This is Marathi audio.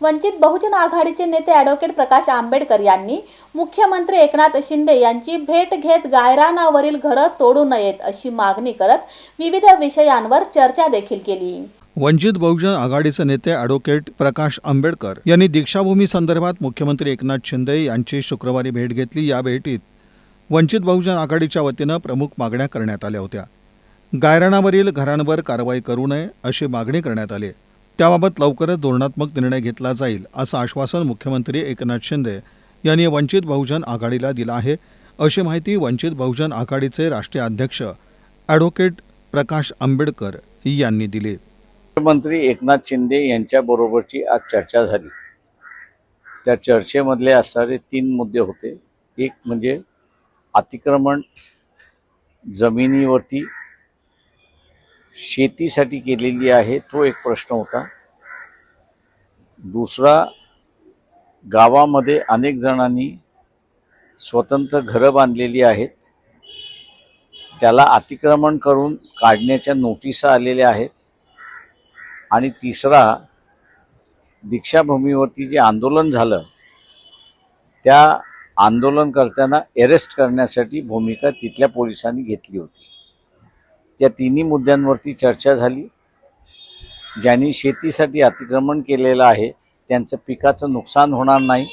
वंचित बहुजन आघाडीचे नेते ॲडव्होकेट प्रकाश आंबेडकर यांनी मुख्यमंत्री एकनाथ शिंदे यांची भेट घेत गायरानावरील घरं तोडू नयेत अशी मागणी करत विविध विषयांवर चर्चा देखील केली. वंचित बहुजन आघाडीचे नेते ॲडव्होकेट प्रकाश आंबेडकर यांनी दीक्षाभूमी संदर्भात मुख्यमंत्री एकनाथ शिंदे यांची शुक्रवारी भेट घेतली. या भेटीत वंचित बहुजन आघाडीच्या वतीनं प्रमुख मागण्या करण्यात आल्या होत्या. गायरानावरील घरांवर कारवाई करू नये अशी मागणी करण्यात आली. त्याबाबत लवकरच धोरणात्मक निर्णय घेतला जाईल असं आश्वासन मुख्यमंत्री एकनाथ शिंदे यांनी वंचित बहुजन आघाडीला दिलं आहे. अशी माहिती वंचित बहुजन आघाडीचे राष्ट्रीय अध्यक्ष ॲडव्होकेट प्रकाश आंबेडकर यांनी दिली. मुख्यमंत्री एकनाथ शिंदे यांच्याबरोबरची आज चर्चा झाली. त्या चर्चेमधले असणारे तीन मुद्दे होते. एक म्हणजे अतिक्रमण जमिनीवरती शेतीसाठी केलेली आहे तो एक प्रश्न होता. दुसरा गावामध्ये अनेक जणांनी स्वतंत्र घरं बांधलेली आहेत. त्याला अतिक्रमण करून काढण्याच्या नोटिसा आलेल्या आहेत. आणि तिसरा दीक्षाभूमीवरती जे आंदोलन झालं त्या आंदोलनकर्त्यांना अरेस्ट करण्यासाठी भूमिका तिथल्या पोलिसांनी घेतली होती. त्या तिन्ही मुद्द्यांवरती चर्चा झाली. ज्यांनी शेतीसाठी अतिक्रमण केलेलं आहे त्यांचं पिकाचं नुकसान होणार नाही.